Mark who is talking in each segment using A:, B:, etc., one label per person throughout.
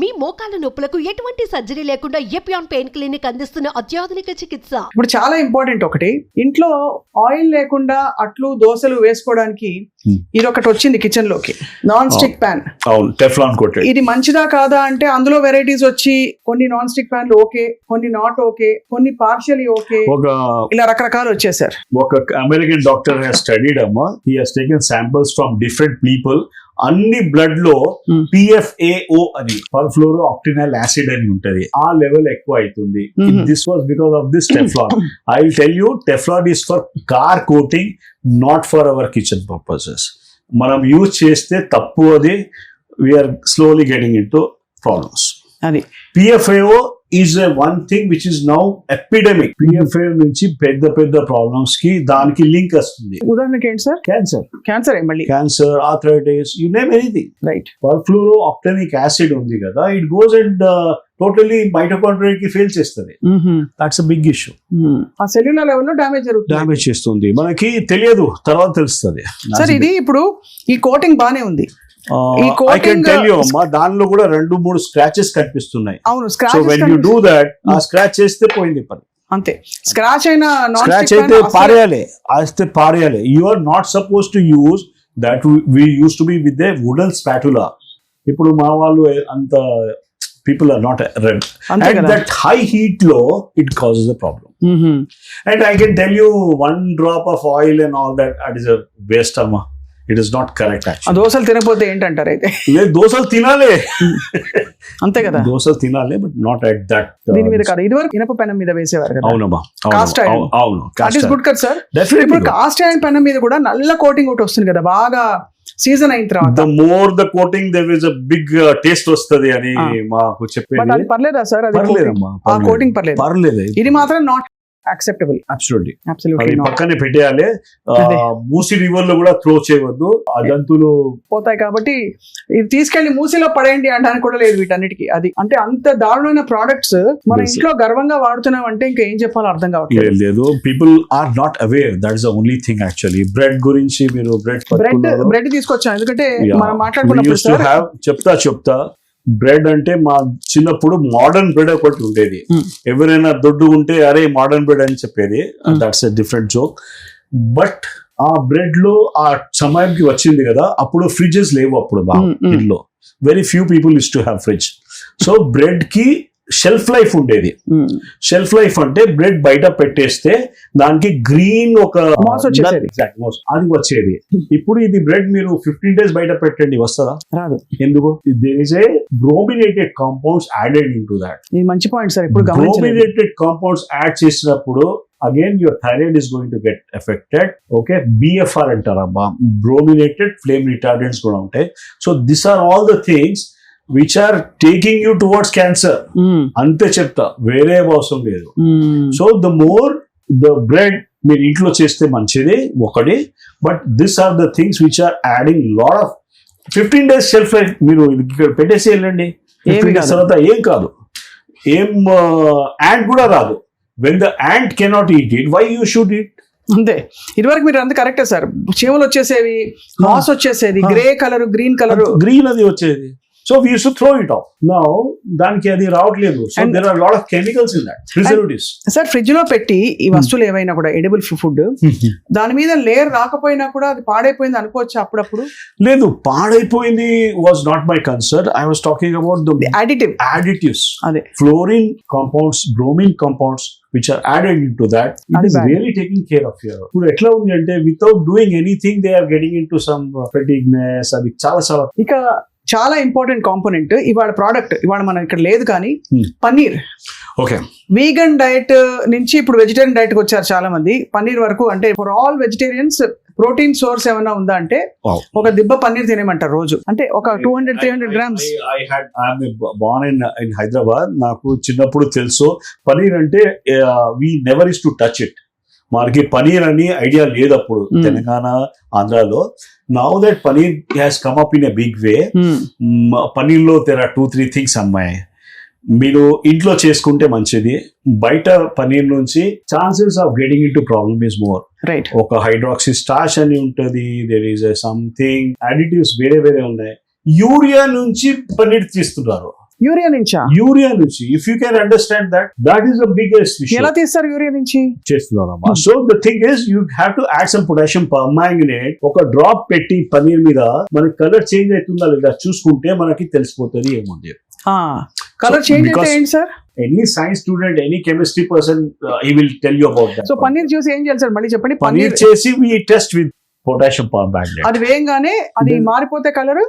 A: మీ మోకాల నొప్పులకు ఎటువంటి సర్జరీ లేకుండా ఎపియాన్ పెయిన్ క్లినిక్ అందిస్తున్న అత్యాధునిక చికిత్స?
B: ఇప్పుడు చాలా ఇంపార్టెంట్ ఒకటి. ఇంట్లో ఆయిల్ లేకుండా అట్లు దోశలు వేసుకోవడానికి. ఇది ఒకటి వచ్చింది కిచెన్లోకి నాన్ స్టిక్ ప్యాన్
C: అవును టెఫ్లాన్ కోటెడ్
B: ఇది మంచిదా కాదా అంటే అందులో వెరైటీస్ వచ్చి కొన్ని నాన్ స్టిక్ ప్యాన్లు ఓకే కొన్ని నాట్ ఓకే కొన్ని పార్షియలీ ఓకే.
C: ఒక
B: ఇలా రకరకాలు వచ్చేసారు.
C: ఒక అమెరికన్ డాక్టర్ హ్యాస్ స్టడీడ్ అమ్మా. He has taken samples from different people అన్ని బ్లడ్లో
B: Hmm.
C: పిఎఫ్ఏఓ అని పర్ఫ్లోరో ఆప్టినల్ యాసిడ్ అని ఉంటది. ఆ లెవెల్ ఎక్కువ అవుతుంది. This was because of this Teflon I tell you Teflon is for car coating not for our kitchen purposes మనం యూజ్ చేస్తే తప్పు అది we're slowly getting in to problems
B: అది.
C: P F I O is a one thing which is now epidemic P F I O నుంచి పెద్ద పెద్ద ప్రాబ్లమ్స్కి దానికి లింక్ వస్తుంది.
B: ఉదాహరణకి ఏంటి సార్?
C: క్యాన్సర్
B: క్యాన్సర్ మళ్ళీ?
C: Cancer arthritis you name anything
B: right
C: perfluoro octanoic acid ఉంది కదా it goes and totally mitochondria కి ఫెయిల్ చేస్తుంది. దాట్స్ బిగ్ ఇష్యూ
B: ఆ సెల్యులర్ లెవెల్లో డ్యామేజ్ జరుగుతుంది.
C: డామేజ్ చేస్తుంది. మనకి తెలియదు తర్వాత తెలుస్తుంది.
B: సార్ ఇది ఇప్పుడు ఈ కోటింగ్ బానే ఉంది.
C: ఐ కెన్ టెల్ యూ అమ్మా దానిలో కూడా రెండు మూడు స్క్రాచెస్ కనిపిస్తున్నాయి.
B: అవును
C: so when you do that ఆ స్క్రాచ్ చేస్తే పోయింది పని.
B: అంతే. స్క్రాచ్ అయిన
C: స్క్రాచ్ అయితే పారేయాలి. అయితే పారేయాలి. You are not suppose to use that we use to be with a wooden spatula ఇప్పుడు మా వాళ్ళు అంత people are not red and that high హీట్లో it causes the problem. And I can tell you one drop of oil and all that at is waste అమ్మా. It is not correct
B: దోశలు తినకపోతే ఏంటంటారు అయితే?
C: లేదు దోశలు తినాలి.
B: అంతే కదా?
C: దోశలు తినాలి బట్ నాట్ అట్ దట్
B: దీని మీద కదా. ఇదివరకు ఇనప పెనం మీద వేసేవారు కదా?
C: అవునమ్మా
B: Cast
C: అవును
B: దట్ ఈస్ గుడ్ కదా సార్ ఇప్పుడు కాస్ట్ ఐరన్ పెనం మీద కూడా నల్ల కోటింగ్ ఒకటి వస్తుంది కదా బాగా సీజన్ అయిన తర్వాత.
C: The more the coating there is a big taste వస్తది అని. మాకు చెప్పేది.
B: పర్లేదా సార్ అది?
C: పర్లేదమ్మా
B: ఆ కోటింగ్ పర్లేదు.
C: పర్లేదు.
B: ఇది మాత్రం నాట్ యాక్సెప్టబుల్
C: అబ్సల్యూట్లీ పక్కనే పెట్టేయాలి. మూసి రివర్లో కూడా త్రో చేయవద్దు. ఆ జంతువులు
B: పోతాయి కాబట్టి ఇది తీసుకెళ్ళి మూసిలో పడేయండి అనడానికి కూడా లేదు వీటన్నిటికి. అది అంటే అంత దారుణమైన ప్రోడక్ట్స్ మన. ఇంట్లో గర్వంగా వాడుతున్నాం అంటే ఇంకా ఏం చెప్పాలో అర్థం కావట్లేదు.
C: లేదు people are not aware that is the only thing actually bread గురించి మీరు బ్రెడ్
B: బ్రెడ్ బ్రెడ్ తీసుకొచ్చాం. ఎందుకంటే మనం మాట్లాడుకున్నప్పుడు
C: చెప్తా చెప్తా. బ్రెడ్ అంటే మా చిన్నప్పుడు మోడర్న్ బ్రెడ్ ఒకటి ఉండేది
B: Hmm.
C: ఎవరైనా దొడ్డు ఉంటే అరే మోడర్న్ బ్రెడ్ అని చెప్పేది. That's a different joke but ఆ బ్రెడ్లో ఆ సమయంకి వచ్చింది కదా అప్పుడు ఫ్రిడ్జెస్ లేవు అప్పుడు బాగా
B: Hmm, hmm.
C: ఇల్లు very few people is to have fridge so బ్రెడ్కి shelf life ఉండేది. షెల్ఫ్ లైఫ్ అంటే బ్రెడ్ బయట పెట్టేస్తే దానికి గ్రీన్ ఒక. అది వచ్చేది. ఇప్పుడు ఇది బ్రెడ్ మీరు ఫిఫ్టీన్ డేస్ బయట పెట్టండి వస్తుందా?
B: రాదు.
C: ఎందుకు? There is a brominated compounds added in to that
B: మంచి పాయింట్ సార్ ఇప్పుడు
C: బ్రోమినేటెడ్ కాంపౌండ్స్ యాడ్ చేసినప్పుడు again your thyroid is going to get affected okay BFR అంటారమ్మా brominated flame retardants కూడా ఉంటాయి. So this are all the things which are taking you towards cancer. అంతే చెప్తా వేరే అవసరం లేదు. So the more the bread మీరు ఇంట్లో చేస్తే మంచిది ఒకటి. But this are the things which are adding lot of fifteen days shelf life మీరు ఇక్కడ పెట్టేసి వెళ్ళండి.
B: ఏమీ
C: 15 days
B: కాదు.
C: తర్వాత ఏం కాదు. ఏం యాంట్ కూడా రాదు. When the ant cannot eat it why you should it
B: అంతే. ఇదివరకు మీరు అంత కరెక్టే సార్. చీమలు వచ్చేసేవి మాస్ వచ్చేసేది
C: ఆ.
B: Grey colour green colour.
C: Green అది వచ్చేది. So we to throw it off now దానికి అది రావట్లేదు. So there are lot of chemicals in that preservatives
B: sir ఫ్రిడ్జ్లో పెట్టి ఈ వస్తువులు ఏవైనా కూడా ఎడిబుల్ ఫుడ్ దాని మీద లేయర్ రాకపోయినా కూడా అది పాడైపోయింది అనుకోవచ్చు అప్పుడప్పుడు?
C: లేదు పాడైపోయింది was not my concern I was talking about the
B: additive
C: additives.
B: అదే.
C: Fluorine compounds bromine compounds which are added into that. It
B: అది
C: is
B: bad.
C: really taking care of your ఇప్పుడు ఎట్లా ఉంది అంటే without doing anything they are getting in to some fatigueness అది చాలా చాలా.
B: ఇక చాలా ఇంపార్టెంట్ కాంపోనెంట్ ఇవాళ ప్రోడక్ట్ ఇవాళ మనం ఇక్కడ లేదు కానీ
C: Hmm.
B: Paneer.
C: Okay
B: vegan diet నుంచి ఇప్పుడు వెజిటేరియన్ డైట్కి వచ్చారు చాలా మంది పన్నీర్ వరకు అంటే for all vegetarians protein source ఏమైనా ఉందా అంటే. ఒక దిబ్బ పన్నీర్ తినేమంటారు రోజు. అంటే ఒక two hundred three hundred grams
C: I had I'm born in in Hyderabad నాకు చిన్నప్పుడు తెలుసు. పనీర్ అంటే we never is to touch it మనకి పనీర్ అని ఐడియా లేదు అప్పుడు. తెలంగాణ ఆంధ్రాలో now that paneer has come up in a big way పనీర్లో తెర టూ త్రీ థింగ్స్ అమ్మాయి. మీరు ఇంట్లో చేసుకుంటే మంచిది బయట పనీర్ నుంచి chances of getting in to problem is more
B: right
C: ఒక హైడ్రాక్సీ స్టార్చ్ అని ఉంటది దేర్ ఈస్ సంథింగ్ అడిటివ్స్ వేరే వేరే ఉన్నాయి. యూరియా నుంచి పన్నీర్ తీస్తున్నారు.
B: యూరియా నుంచా?
C: యూరియా నుంచి. If you can understand that that is the biggest
B: ఎలా తీస్తారు యూరియా నుంచి?
C: చేస్తున్నారమ్మా. So the thing is you have to add some potassium permanganate ఒక డ్రాప్ పెట్టి పనీర్ మీద మనకి కలర్ చేంజ్ అవుతుందా లేదా చూసుకుంటే మనకి తెలిసిపోతుంది ఏముంది?
B: కలర్ చేంజ్ అయితే
C: because-
B: ఏంటి sir?
C: Any science student any chemistry person ఈ will tell you about
B: so paneer చూసి ఏం చేయాలి సార్? మళ్ళీ చెప్పండి.
C: పనీర్
B: పన్నీర్
C: చేసి we test with potassium permanganate
B: అది వేయంగానే అది మారిపోతే కలర్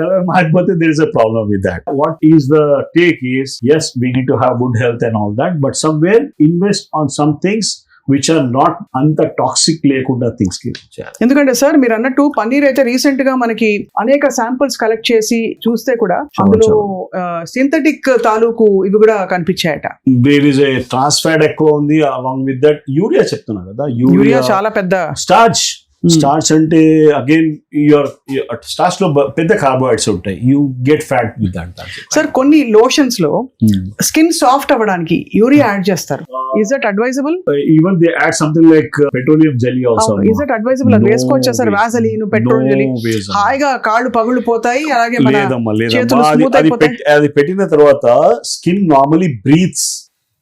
C: కలర్ మారిపోతే there is a problem with that. What is the take is yes we need to have good health and all that but somewhere invest on some things which are not అంత toxic లేకుండా things
B: ఎందుకంటే sir మీరు అన్నట్టు పన్నీర్ అయితే రీసెంట్గా మనకి అనేక samples collect చేసి చూస్తే కూడా అందులో సింథటిక్ తాలూకు ఇవి కూడా కనిపించాయట.
C: దేర్ ఇస్ ఏ ట్రాన్స్ఫాట్ ఎక్కువ ఉంది అలాంగ్ విత్ దట్ యూరియా చెప్తున్నా కదా
B: యూరియా చాలా పెద్ద
C: స్టార్చ్
B: Hmm.
C: స్టార్చ్ అంటే అగైన్ యువర్ స్టార్చ్లో పెద్ద కార్బోహైడ్రేట్స్ ఉంటాయి. You get fat with that
B: sir కొన్ని లోషన్స్లో స్కిన్ సాఫ్ట్ అవ్వడానికి యూరియా యాడ్ చేస్తారు. Is that advisable
C: even they add something like petroleum jelly also
B: is that advisable అది వేసుకోవచ్చా సార్ వ్యాసలీన్ పెట్రోల్ జెలీ హాయిగా కాళ్ళు పగుళ్ళు పోతాయి అలాగే
C: లేదమ్మా లేదమ్మా. అది పెట్టిన తర్వాత skin normally breathes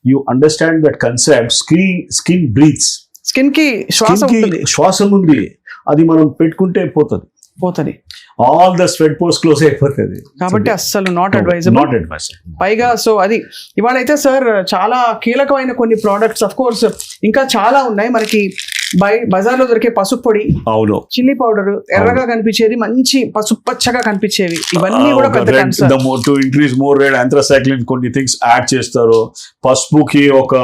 C: you understand that concept skin skin breathes
B: స్కిన్కి శ్వాస
C: శ్వాసం ఉంది అది మనం పెట్టుకుంటే పోతుంది.
B: పోతుంది.
C: ఆల్ ద స్వెట్ పోస్ట్ క్లోజ్ అయిపోతుంది.
B: కాబట్టి అస్సలు నాట్ అడ్వైజబుల్
C: నాట్ అడ్వైజ్
B: పైగా సో అది ఇవాళ అయితే సార్ చాలా కీలకమైన కొన్ని ప్రోడక్ట్స్ అఫ్ కోర్స్ ఇంకా చాలా ఉన్నాయి. మనకి బై బజార్లో దొరికే పసుపు పొడి
C: అవును.
B: చిల్లీ పౌడర్ ఎర్రగా కనిపించేది మంచి పసుపు పచ్చగా కనిపించేవి. ఇవన్నీ కూడా పెద్ద
C: to increase more red anthracycline కొన్ని థింగ్స్ యాడ్ చేస్తారు. పసుపుకి ఒక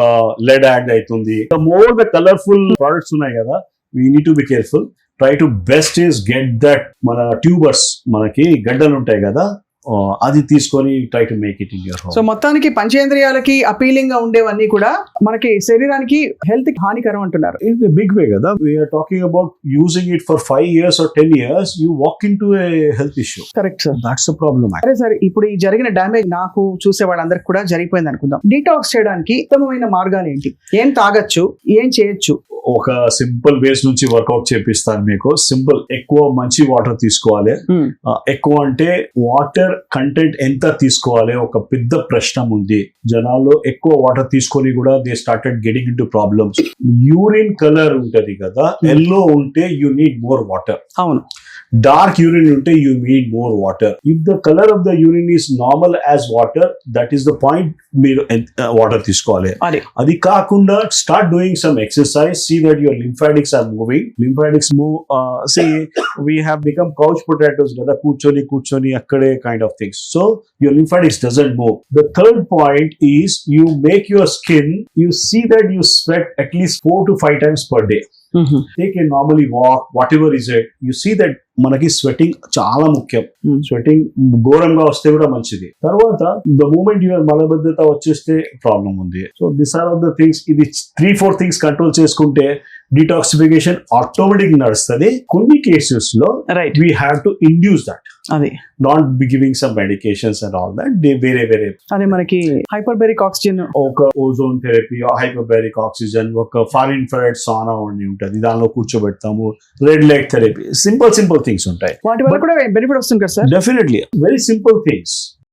C: లెడ్ యాడ్ అవుతుంది. మోర్ ద కలర్ఫుల్ ప్రొడక్ట్స్ ఉన్నాయి కదా we need to be careful try to best is get that మన ట్యూబర్స్ మనకి గడ్డలు ఉంటాయి కదా అది తీసుకొని try to make it in your
B: so మొత్తానికి పంచేంద్రియాలకి అపీలింగ్గా ఉండేవన్నీ కూడా మనకి శరీరానికి హెల్త్ హానికరం అంటున్నారు.
C: ఇన్ బిగ్ వే కదా we are talking about using it for five years or ten years you walk in to health issue
B: correct sir
C: that's problem
B: సరే సరే ఇప్పుడు ఈ జరిగిన డ్యామేజ్ నాకు చూసే వాళ్ళందరికి కూడా జరిగిపోయింది అనుకుందాం. డీటాక్స్ చేయడానికి ఉత్తమమైన మార్గాలు ఏంటి? ఏం తాగొచ్చు? ఏం చేయొచ్చు?
C: ఒక సింపుల్ వేస్ నుంచి వర్కౌట్ చేపిస్తాను మీకు. సింపుల్ ఎక్కువ మంచి వాటర్ తీసుకోవాలి. ఆ, ఎక్కువ అంటే వాటర్ కంటెంట్ ఎంత తీసుకోవాలి? ఒక పెద్ద ప్రశ్న ఉంది. జనాల్లో ఎక్కువ వాటర్ తీసుకొని కూడా they started getting in to problems. Urine colour ఉంటది కదా ఎల్లో ఉంటే యూ నీడ్ మోర్ వాటర్.
B: అవును.
C: డార్క్ యూరిన్ ఉంటే you need more water. If the colour of the urine is normal as water that is the point మీరు water తీసుకోవాలి.
B: అది
C: కాకుండా start doing some exercise see that your lymphatics are moving. Lymphatics move, uh, see, we have become couch potatoes, rather kuchoni, kuchoni, akkade kind of things. So, your lymphatics doesn't move. The third point is you make your skin, you see that you sweat at least four to five times per day. Take a normally walk whatever is it you see that మనకి sweating చాలా ముఖ్యం. Sweating ఘోరంగా వస్తే కూడా మంచిది. తర్వాత the moment your మలబద్ధత వచ్చేస్తే problem ఉంది. So this are of the things ఇది త్రీ ఫోర్ థింగ్స్ కంట్రోల్ చేసుకుంటే డిటాక్సిఫికేషన్ ఆటోమేటిక్ నడుస్తుంది. కొన్ని కేసెస్లో
B: right
C: we have to induce that
B: అది.
C: Not be giving some medications and all that వేరే వేరే
B: అది మనకి హైపర్బెరిక్ ఆక్సిజన్
C: ఒక ఓజోన్ థెరపీ హైపోబారిక్ ఆక్సిజన్ ఒక ఫార్ ఇన్ఫ్రారెడ్ సానా ఉండి ఉంటుంది. దానిలో కూర్చోబెడతాము. Red light therapy simple simple things ఉంటాయి.
B: వాటి వల్ల కూడా బెనిఫిట్ వస్తుంది కదా sir?
C: Definitely very simple things